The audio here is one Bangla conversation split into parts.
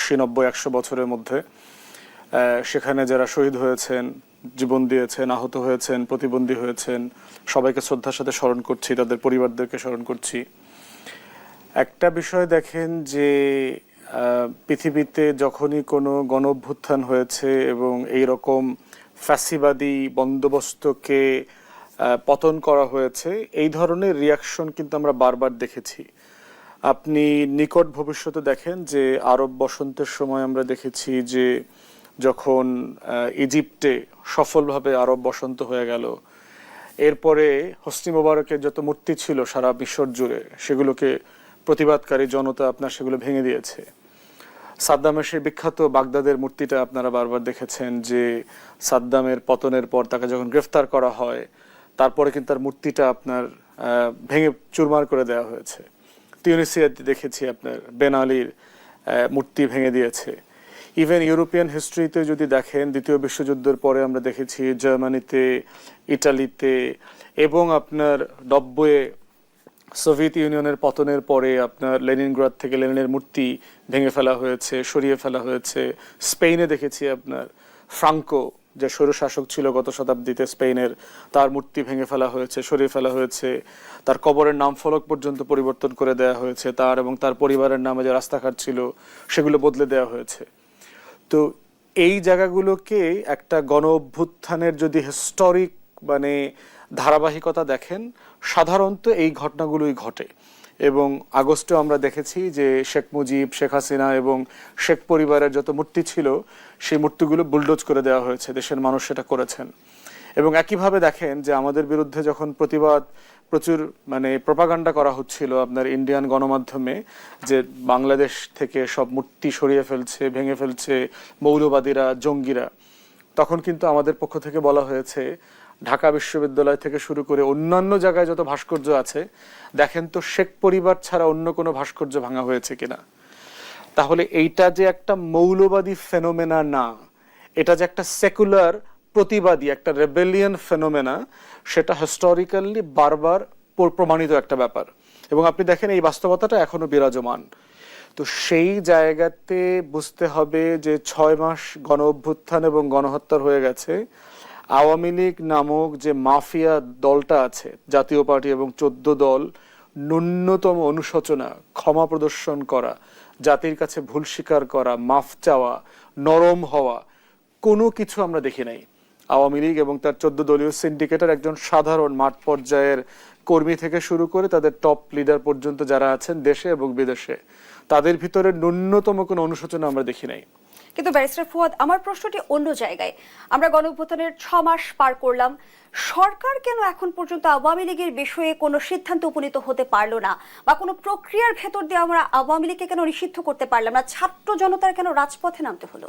আশি, নব্বই, একশো বছরের মধ্যে সেখানে যারা শহীদ হয়েছেন, জীবন দিয়েছেন, আহত হয়েছেন, প্রতিবন্ধী হয়েছেন, সবাইকে শ্রদ্ধার সাথে স্মরণ করছি, তাদের পরিবারদেরকে স্মরণ করছি। একটা বিষয় দেখেন যে পৃথিবীতে যখনই কোনো গণ অভ্যুত্থান হয়েছে এবং এই রকম ফ্যাসিবাদী বন্দোবস্তকে পতন করা হয়েছে, এই ধরনের রিয়াকশন কিন্তু আমরা বারবার দেখেছি। আপনি নিকট ভবিষ্যতে দেখেন যে আরব বসন্তের সময় আমরা দেখেছি যে যখন ইজিপ্টে সফলভাবে আরব বসন্ত হয়ে গেল, এরপরে হোসনি মোবারকের যত মূর্তি ছিল সারা মিশর জুড়ে, সেগুলোকে প্রতিবাদকারী জনতা আপনার সেগুলো ভেঙে দিয়েছে। সাদ্দামের সেই বিখ্যাত বাগদাদের মূর্তিটা আপনারা বারবার দেখেছেন যে সাদ্দামের পতনের পর তাকে যখন গ্রেফতার করা হয়, তারপরে কিন্তু তার মূর্তিটা আপনার ভেঙে চুরমার করে দেওয়া হয়েছে। তিউনিসিয়াতে দেখেছি আপনার বেনালির মূর্তি ভেঙে দিয়েছে। ইভেন ইউরোপিয়ান হিস্ট্রিতে যদি দেখেন, দ্বিতীয় বিশ্বযুদ্ধের পরে আমরা দেখেছি জার্মানিতে, ইটালিতে এবং আপনার নব্বইয়ে সোভিয়েত ইউনিয়নের পতনের পরে আপনার লেনিনগ্রাদ থেকে লেনিনের মূর্তি ভেঙে ফেলা হয়েছে, সরিয়ে ফেলা হয়েছে। স্পেনে দেখেছি আপনার, ফ্রাঙ্কো যে স্বৈরশাসক ছিল গত শতাব্দীতে স্পেনের, তার মূর্তি ভেঙে ফেলা হয়েছে, সরিয়ে ফেলা হয়েছে। তার কবরের নাম ফলক পর্যন্ত পরিবর্তন করে দেওয়া হয়েছে। তার এবং তার পরিবারের নামে যে রাস্তাঘাট ছিল, সেগুলো বদলে দেওয়া হয়েছে। তো এই জায়গাগুলোকে একটা গণ অভ্যুত্থানের যদি হিস্টোরিক মানে ধারাবাহিকতা দেখেন, সাধারণত এই ঘটনাগুলোই ঘটে। এবং আগস্টে আমরা দেখেছি যে শেখ মুজিব, শেখ হাসিনা এবং শেখ পরিবারের যত মূর্তি ছিল, সেই মূর্তিগুলো বুলডোজ করে দেওয়া হয়েছে, দেশের মানুষ সেটা করেছেন। এবং একইভাবে দেখেন যে আমাদের বিরুদ্ধে যখন প্রতিবাদ, প্রচুর মানে প্রপাগান্ডা করা হচ্ছিল আপনার ইন্ডিয়ান গণমাধ্যমে, যে বাংলাদেশ থেকে সব মূর্তি সরিয়ে ফেলছে, ভেঙে ফেলছে মৌলবাদীরা, জঙ্গিরা, তখন কিন্তু আমাদের পক্ষ থেকে বলা হয়েছে ঢাকা বিশ্ববিদ্যালয় থেকে শুরু করে অন্যান্য জায়গায় যত ভাস্কর্য আছে, দেখেন তো শেখ পরিবার ছাড়া অন্য কোনো ভাস্কর্য ভাঙা হয়েছে কিনা। তাহলে এইটা যে একটা মৌলবাদী ফেনোমেনা না, এটা যে একটা সেকুলার প্রতিবাদী, একটা রেবেলিয়ান ফেনোমেনা, সেটা হিস্টোরিক্যালি বারবার প্রমাণিত একটা ব্যাপার। এবং আপনি দেখেন এই বাস্তবতাটা এখনও বিরাজমান। তো সেই জায়গাতে বুঝতে হবে যে ছয় মাস গণ অভ্যুত্থান এবং গণহত্যার হয়ে গেছে আওয়ামী লীগ নামক যে মাফিয়া দলটা আছে, জাতীয় পার্টি এবং চোদ্দ দল, ন্যূনতম অনুশোচনা, ক্ষমা প্রদর্শন করা, জাতির কাছে ভুল স্বীকার করা, মাফ চাওয়া, নরম হওয়া, কোনো কিছু আমরা দেখি নাই। আওয়ামী লীগ এবং তার চোদ্দ দলীয় সিন্ডিকেটের একজন সাধারণ মাঠ পর্যায়ের কর্মী থেকে শুরু করে তাদের টপ লিডার পর্যন্ত যারা আছেন দেশে এবং বিদেশে, তাদের ভিতরে ন্যূনতম কোনো অনুশোচনা আমরা দেখি নাই। কিন্তু ব্যারিস্টার ফুয়াদ, আমার প্রশ্নটি অন্য জায়গায়। আমরা গণঅভ্যুত্থানের ছ মাস পার করলাম। সরকার কেন এখন পর্যন্ত আওয়ামী লীগের বিষয়ে কোনো সিদ্ধান্ত উপনীত হতে পারল না? বা কোনো প্রক্রিয়ার ভেতর দিয়ে আমরা আওয়ামী লীগকে কেন নিষিদ্ধ করতে পারলাম না? ছাত্র জনতার কেন রাজপথে নামতে হলো?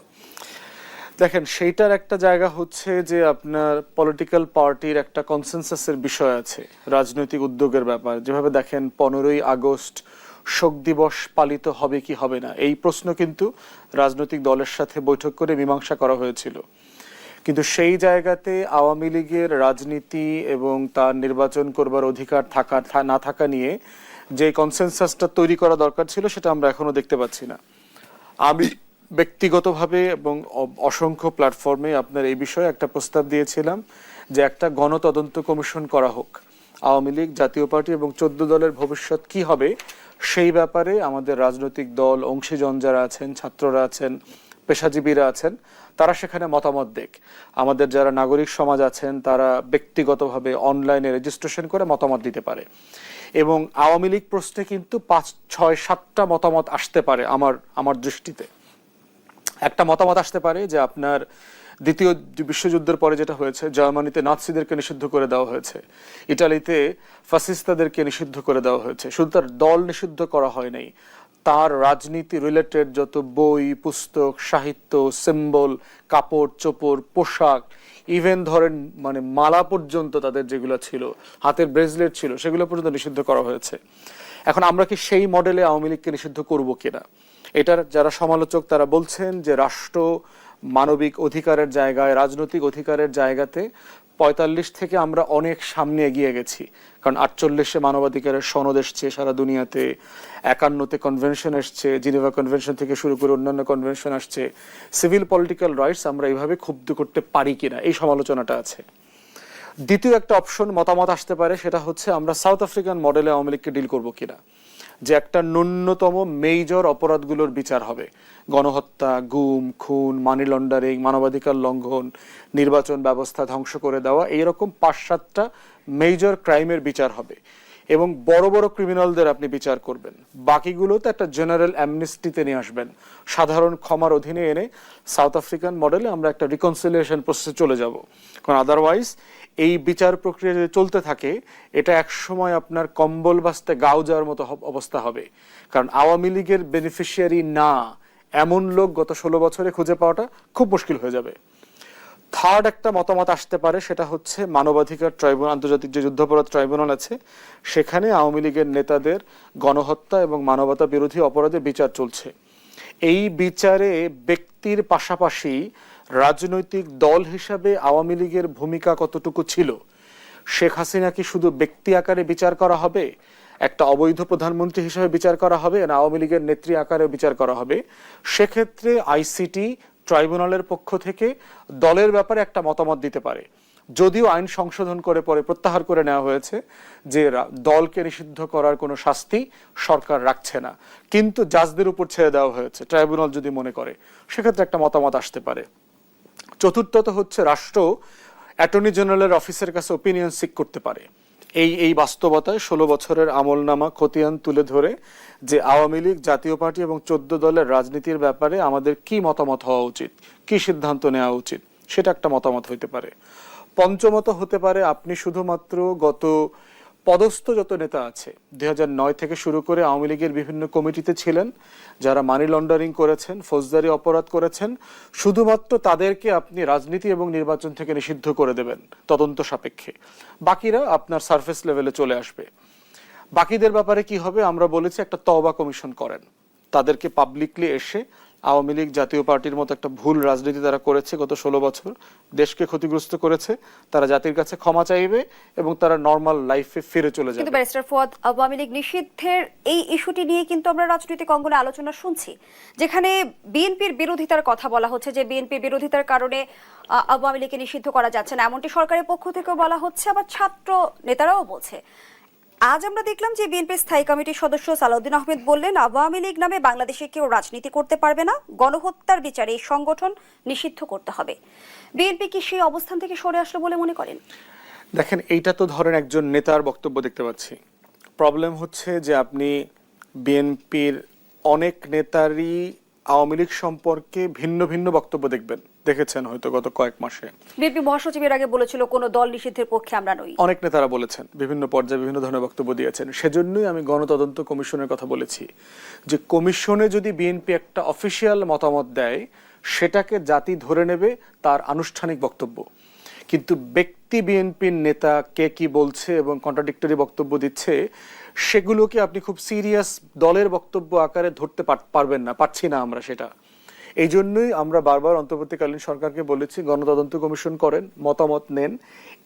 দেখেন, সেইটার একটা জায়গা হচ্ছে যে আপনার পলিটিক্যাল পার্টির একটা কনসেনসাসের বিষয় আছে, রাজনৈতিক উদ্যোগের ব্যাপার। যেভাবে দেখেন, পনেরোই আগস্ট শোক দিবস পালিত হবে কি হবে না? এই প্রশ্ন কিন্তু রাজনৈতিক দলের সাথে বৈঠক করে মীমাংসা করা হয়েছিল। কিন্তু সেই জায়গাতে আওয়ামী লীগের রাজনীতি এবং তার নির্বাচন করবার অধিকার থাকা না থাকা নিয়ে যে কনসেনসাসটা তৈরি করা দরকার ছিল, সেটা আমরা এখনও দেখতে পাচ্ছি না। আমি ব্যক্তিগতভাবে এবং অসংখ্য প্ল্যাটফর্মে আপনার এই বিষয়ে একটা প্রস্তাব দিয়েছিলাম যে একটা গণতদন্ত কমিশন করা হোক। আওয়ামী লীগ, জাতীয় পার্টি এবং চোদ্দ দলের ভবিষ্যৎ কি হবে সেই ব্যাপারে আমাদের রাজনৈতিক দল, অংশীজন যারা আছেন, ছাত্ররা আছেন, পেশাজীবীরা আছেন, তারা সেখানে মতামত দেখ। আমাদের যারা নাগরিক সমাজ আছেন, তারা ব্যক্তিগতভাবে অনলাইনে রেজিস্ট্রেশন করে মতামত দিতে পারে। এবং আওয়ামী লীগ প্রশ্নে কিন্তু পাঁচ, ছয়, সাতটা মতামত আসতে পারে আমার আমার দৃষ্টিতে। একটা মতামত আসতে পারে যে আপনার দ্বিতীয় বিশ্বযুদ্ধের পরে যেটা হয়েছে, জার্মানিতে নাৎসিদেরকে নিষিদ্ধ করে দেওয়া হয়েছে। ইটালিতে ফাসিস্তাদেরকে নিষিদ্ধ করে দেওয়া হয়েছে। শুধু তার দল নিষিদ্ধ করা হয় নাই, তার রাজনীতি রিলেটেড যত বই, পুস্তক, সাহিত্য সিম্বল কাপড়, চোপড়, পোশাক ইভেন ধরেন মানে মালা পর্যন্ত তাদের যেগুলো ছিল, হাতের ব্রেসলেট ছিল, সেগুলো পর্যন্ত নিষিদ্ধ করা হয়েছে। এখন আমরা কি সেই মডেলে আওয়ামী লীগকে নিষিদ্ধ করব কিনা? এটার যারা সমালোচক তারা বলছেন যে রাষ্ট্র মানবিক অধিকারের জায়গায়, রাজনৈতিক অধিকারের জায়গাতে পঁয়তাল্লিশ থেকে আমরা অনেক সামনে এগিয়ে গেছি। কারণ আটচল্লিশে মানবাধিকারের সনদ এসছে সারা দুনিয়াতে, একান্নতে কনভেনশন এসছে জিনেভা কনভেনশন থেকে শুরু করে অন্যান্য কনভেনশন আসছে। সিভিল পলিটিক্যাল রাইটস আমরা এইভাবে ক্ষুব্ধ করতে পারি কিনা, এই সমালোচনাটা আছে। দ্বিতীয় একটা অপশন মতামত আসতে পারে, সেটা হচ্ছে আমরা সাউথ আফ্রিকান মডেলে আওয়ামী লীগকে ডিল করব কিনা। যে একটা ন্যূনতম মেজর অপরাধগুলোর বিচার হবে। গণহত্যা, গুম, খুন মানি লন্ডারিং মানবাধিকার লঙ্ঘন, নির্বাচন ব্যবস্থা ধ্বংস করে দেওয়া, এইরকম পাঁচ সাতটা মেজর ক্রাইমের বিচার হবে। এবং বড় বড় ক্রিমিনালদের আপনি বিচার করবেন। বাকিগুলোতে একটা জেনারেল অ্যামনেস্টিতে নিয়ে আসবেন। সাধারণ ক্ষমার অধীনে এনে সাউথ আফ্রিকান মডেলে আমরা একটা রিকনসিলিয়েশন প্রসেসে চলে যাব। কারণ আদারওয়াইজ এই বিচার প্রক্রিয়া যদি চলতে থাকে, এটা এক সময় আপনার কম্বল বাস্তে গাও যাওয়ার মতো অবস্থা হবে। কারণ আওয়ামী লীগের বেনিফিশিয়ারি না, এমন লোক গত ষোলো বছরে খুঁজে পাওয়াটা খুব মুশকিল হয়ে যাবে। থার্ড একটা মতামত আসতে পারে, সেটা হচ্ছে মানবাধিকার ট্রাইব্যুনাল, আন্তর্জাতিক যে যুদ্ধাপরাধ ট্রাইব্যুনাল আছে, সেখানে আওয়ামী লীগের নেতাদের গণহত্যা এবং মানবতা বিরোধী অপরাধে বিচার চলছে। এই বিচারে ব্যক্তির পাশাপাশি রাজনৈতিক দল হিসাবে আওয়ামী লীগের ভূমিকা কতটুকু ছিল? শেখ হাসিনা কি শুধু ব্যক্তি আকারে বিচার করা হবে? একটা অবৈধ প্রধানমন্ত্রী হিসেবে বিচার করা হবে না আওয়ামী লীগের নেত্রী আকারে বিচার করা হবে? সেক্ষেত্রে আইসিটি ট্রাইব্যুনালের পক্ষ থেকে দলের ব্যাপারে একটা মতামত দিতে পারে। যদিও আইন সংশোধন করে পরে প্রত্যাহার করে নেওয়া হয়েছে যে দলকে নিষিদ্ধ করার কোনো শাস্তি সরকার রাখছে না। কিন্তু জাজদের উপর ছেড়ে দেওয়া হয়েছে, ট্রাইব্যুনাল যদি মনে করে। সেক্ষেত্রে একটা মতামত আসতে পারে। চতুর্থত হচ্ছে রাষ্ট্র অ্যাটর্নি জেনারেলের অফিসের কাছে ওপিনিয়ন সিক করতে পারে। এই এই বাস্তবতায় ষোলো বছরের আমলনামা খতিয়ান তুলে ধরে যে আওয়ামী লীগ, জাতীয় পার্টি এবং চোদ্দ দলের রাজনীতির ব্যাপারে আমাদের কি মতামত হওয়া উচিত, কি সিদ্ধান্ত নেওয়া উচিত, সেটা একটা মতামত হইতে পারে। পঞ্চমত হতে পারে আপনি শুধুমাত্র গত পদস্থ যত নেতা আছে, দুই নয় থেকে শুরু করে আওয়ামী লীগের বিভিন্ন কমিটিতে ছিলেন, যারা মানি লন্ডারিং করেছেন, ফৌজদারি অপরাধ করেছেন, শুধুমাত্র তাদেরকে আপনি রাজনীতি এবং নির্বাচন থেকে নিষিদ্ধ করে দেবেন তদন্ত সাপেক্ষে। বাকিরা আপনার সার্ফেস লেভেলে চলে আসবে। বাকিদের ব্যাপারে কি হবে আমরা বলেছি একটা তওবা কমিশন করেন। তাদেরকে পাবলিকলি এসে আওয়ামী লীগ জাতীয় পার্টির মতো একটা ভুল রাজনীতি তারা করেছে গত ষোলো বছর। দেশকে ক্ষতিগ্রস্ত করেছে তারা জাতির কাছে ক্ষমা চাইবে এবং তারা নর্মাল লাইফে ফিরে চলে কিন্তু যাবে। ব্যারিস্টার ফুয়াদ আওয়ামী লীগ নিষিদ্ধের এই ইস্যুটি নিয়ে কিন্তু আমরা রাজনৈতিক অঙ্গনে আলোচনা শুনছি যেখানে বিএনপির বিরোধিতার কথা বলা হচ্ছে যে বিএনপির বিরোধিতার কারণে আওয়ামী লীগকে নিষিদ্ধ করা যাচ্ছে না। এমনটি সরকারের পক্ষ থেকেও বলা হচ্ছে আবার ছাত্র নেতারাও বলছে আজ আমরা দেখলাম যে বিএনপির স্থায়ী কমিটির সদস্য সালাউদ্দিন আহমেদ বললেন, আওয়ামী লীগ নামে বাংলাদেশে কেউ রাজনীতি করতে পারবে না। গণহত্যার বিচারে এই সংগঠন নিষিদ্ধ করতে হবে। বিএনপি কি সেই অবস্থান থেকে সরে আসলো বলে মনে করেন? দেখেন, এইটা তো ধরেন একজন নেতার বক্তব্য দেখতে পাচ্ছি। প্রবলেম হচ্ছে যে আপনি বিএনপির অনেক নেতারই আওয়ামী লীগ সম্পর্কে ভিন্ন ভিন্ন বক্তব্য দেখবেন। দেখেছেন হয়তো গত কয়েক মাসে। বিএনপি মহাসচিবের আগে বলেছিল কোনো দল নিষিদ্ধের পক্ষে আমরা নই। অনেক নেতারা বলেছেন বিভিন্ন পর্যায়ে বিভিন্ন ধরনের বক্তব্য দিয়েছেন। সেজন্যই আমি গণতদন্ত কমিশনের কথা বলেছি যে কমিশনে যদি বিএনপি একটা অফিসিয়াল মতামত দেয় সেটাকে জাতি ধরে নেবে তার আনুষ্ঠানিক বক্তব্য। কিন্তু ব্যক্তি বিএনপির নেতা কে কি বলছে এবং কন্ট্রাডিক্টরি বক্তব্য দিচ্ছে সেগুলোকে আপনি খুব সিরিয়াস দলের বক্তব্য আকারে ধরতে পার- পারবেন না, পারছি না আমরা সেটা। এই জন্যই আমরা বারবার অন্তর্বর্তীকালীন সরকারকে বলেছি, গণতদন্ত কমিশন করেন, মতামত নেন।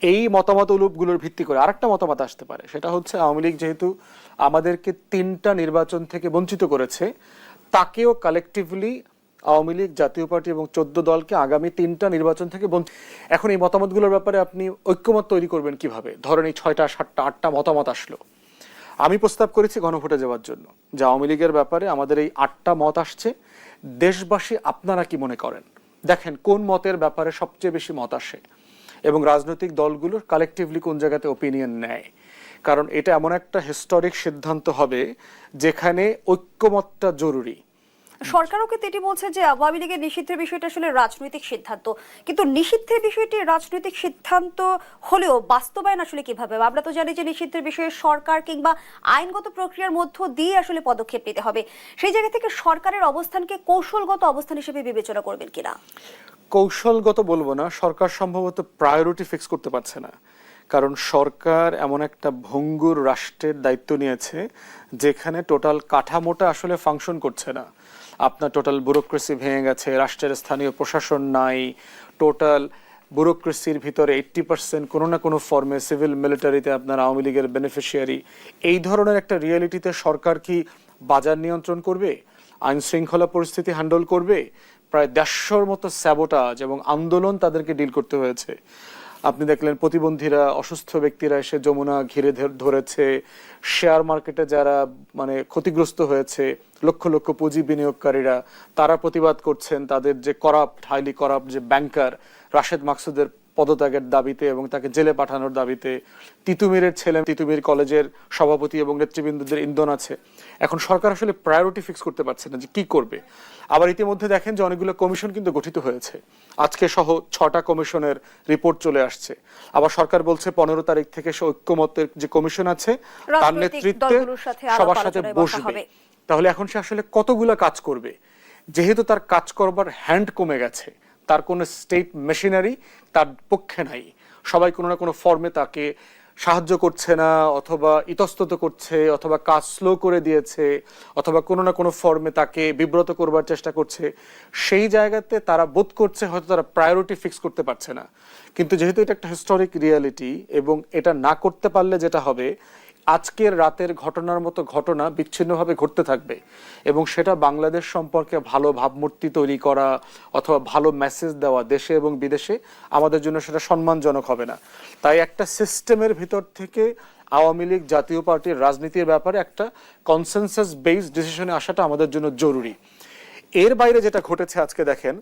এই মতামতগুলোর ভিত্তি করে আরেকটা মতামত আসতে পারে, সেটা হচ্ছে আওয়ামী লীগ যেহেতু আমাদেরকে তিনটা নির্বাচন থেকে বঞ্চিত করেছে, তাকেও কালেকটিভলি আওয়ামী লীগ, জাতীয় পার্টি এবং চোদ্দ দলকে আগামী তিনটা নির্বাচন থেকে এখন এই মতামতগুলোর ব্যাপারে আপনি ঐক্যমত তৈরি করবেন কীভাবে? ধরেন এই ছয়টা, সাতটা, আটটা মতামত আসলো। আমি প্রস্তাব করেছি গণভোটে যাওয়ার জন্য। যে আওয়ামী লীগের ব্যাপারে আমাদের এই আটটা মত আসছে। দেশবাসী আপনারা কি মনে করেন? দেখেন, কোন মতের ব্যাপারে সবচেয়ে বেশি মত আসে? এবং রাজনৈতিক দলগুলোর কালেকটিভলি কোন জায়গাতে ওপিনিয়ন নেয়? কারণ এটা এমন একটা হিস্টোরিক সিদ্ধান্ত হবে যেখানে ঐক্যমতটা জরুরি। সরকারও কিন্তু এটি বলছে যে আওয়ামী লীগের নিষিদ্ধের বিষয়টা আসলে রাজনৈতিক সিদ্ধান্ত। কিন্তু নিষিদ্ধের বিষয়টি রাজনৈতিক সিদ্ধান্ত হলেও বাস্তবায়ন আসলে কীভাবে? আমরা তো জানি যে নিষিদ্ধের বিষয়ে সরকার কিংবা আইনগত প্রক্রিয়ার মধ্য দিয়ে আসলে পদক্ষেপ নিতে হবে। সেই জায়গা থেকে সরকারের অবস্থানকে কৌশলগত অবস্থান হিসেবে বিবেচনা করবেন কিনা? কৌশলগত বলব না, সরকার সম্ভবত প্রায়োরিটি ফিক্স করতে পারছে না। কারণ সরকার এমন একটা ভঙ্গুর রাষ্ট্রের দায়িত্ব নিয়েছে যেখানে টোটাল কাঠামোটা আসলে ফাংশন করছে না। আপনার টোটাল ব্যুরোক্রেসি ভেঙে গেছে, রাষ্ট্রের স্থানীয় প্রশাসন নাই, টোটাল ব্যুরোক্রেসির ভিতরে এইট্টি পার্সেন্ট কোনো না কোনো ফর্মে সিভিল মিলিটারিতে আপনার আওয়ামী লীগের বেনিফিশিয়ারি এই ধরনের একটা রিয়েলিটিতে সরকার কি বাজার নিয়ন্ত্রণ করবে? আইন শৃঙ্খলা পরিস্থিতি হ্যান্ডেল করবে? প্রায় দেড়শোর মতো স্যাবোটাজ এবং আন্দোলন তাদেরকে ডিল করতে হয়েছে। আপনি দেখলেন প্রতিবন্ধীরা, অসুস্থ ব্যক্তিরা এসে যমুনা ঘিরে ধর- ধরেছে। শেয়ার মার্কেটে যারা মানে ক্ষতিগ্রস্ত হয়েছে, লক্ষ লক্ষ পুঁজি বিনিয়োগকারীরা, তারা প্রতিবাদ করছেন তাদের যে করাপ্ট, হাইলি করাপ্ট যে ব্যাংকার, রাশেদ মাকসুদের পদত্যাগের দাবিতে এবং তাকে জেলে পাঠানোর দাবিতে তিতুমিরের ছেলে তিতুমির কলেজের সভাপতি এবং নেতৃবৃন্দদের ইন্ধন আছে। এখন সরকার আসলে প্রায়োরিটি ফিক্স করতে পারছে না যে কি করবে। আবার ইতিমধ্যে দেখেন যে অনেকগুলো কমিশন কিন্তু গঠিত হয়েছে। আজকে সহ ছটা কমিশনের রিপোর্ট চলে আসছে। আবার সরকার বলছে পনেরো তারিখ থেকে সে ঐক্যমতের যে কমিশন আছে তার নেতৃত্বে সবার সাথে বসবে। তাহলে এখন সে আসলে কতগুলো কাজ করবে? যেহেতু তার কাজ করবার হ্যান্ড কমে গেছে। তার কোনো স্টেট মেশিনারি তার পক্ষে নাই। সবাই কোনো না কোনো ফর্মে তাকে সাহায্য করছে না, অথবা ইতস্তত করছে, অথবা কাজ স্লো করে দিয়েছে, অথবা কোনো না কোনো ফর্মে তাকে বিব্রত করবার চেষ্টা করছে। সেই জায়গাতে তারা বোধ করছে হয়তো তারা প্রায়োরিটি ফিক্স করতে পারছে না। কিন্তু যেহেতু এটা একটা হিস্টোরিক রিয়ালিটি এবং এটা না করতে পারলে যেটা হবে আজকের রাতের ঘটনার মতো ঘটনা বিচ্ছিন্নভাবে ঘটতে থাকবে এবং সেটা বাংলাদেশ সম্পর্কে ভালো ভাবমূর্তি তৈরি করা অথবা ভালো মেসেজ দেওয়া দেশে এবং বিদেশে আমাদের জন্য সেটা সম্মানজনক হবে না। তাই একটা সিস্টেমের ভিতর থেকে আওয়ামী লীগ, জাতীয় পার্টির রাজনীতির ব্যাপারে একটা কনসেনসাস বেসড ডিসিশনে আসাটা আমাদের জন্য জরুরি। এর বাইরে যেটা ঘটেছে আজকে দেখেন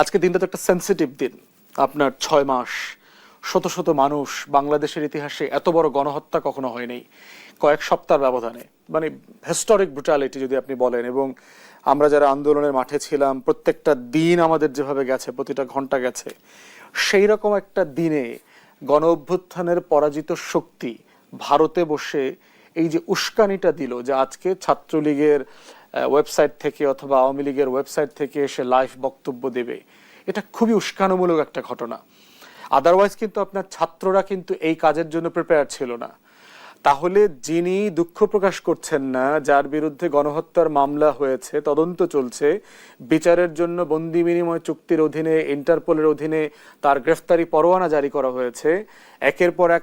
আজকে দিনটা তো একটা সেন্সিটিভ দিন, আপনার ছয় মাস। শত শত মানুষ বাংলাদেশের ইতিহাসে এত বড় গণহত্যা কখনো হয়নি। কয়েক সপ্তাহ ব্যবধানে। মানে হিস্টোরিক ব্রুটালিটি যদি আপনি বলেন এবং আমরা যারা আন্দোলনের মাঠে ছিলাম, প্রত্যেকটা দিন আমাদের যেভাবে গেছে, প্রতিটা ঘণ্টা গেছে, সেই রকম একটা দিনে গণ অভ্যুত্থানের পরাজিত শক্তি ভারতে বসে এই যে উস্কানিটা দিল যে আজকে ছাত্রলীগের ওয়েবসাইট থেকে অথবা আওয়ামী লীগের ওয়েবসাইট থেকে এসে লাইভ বক্তব্য দেবে, এটা খুবই উস্কানোমূলক একটা ঘটনা। আদারওয়াইজ কিন্তু আপনার ছাত্ররা কিন্তু এই কাজের জন্য প্রিপেয়ার ছিল না। তাহলে যিনি দুঃখ প্রকাশ করছেন না, যার বিরুদ্ধে গণহত্যার মামলা হয়েছে, তদন্ত চলছে, বিচারের জন্য বন্দি বিনিময় চুক্তির অধীনে ইন্টারপোলের অধীনে তার গ্রেফতারি পরোয়ানা জারি করা হয়েছে। একের পর এক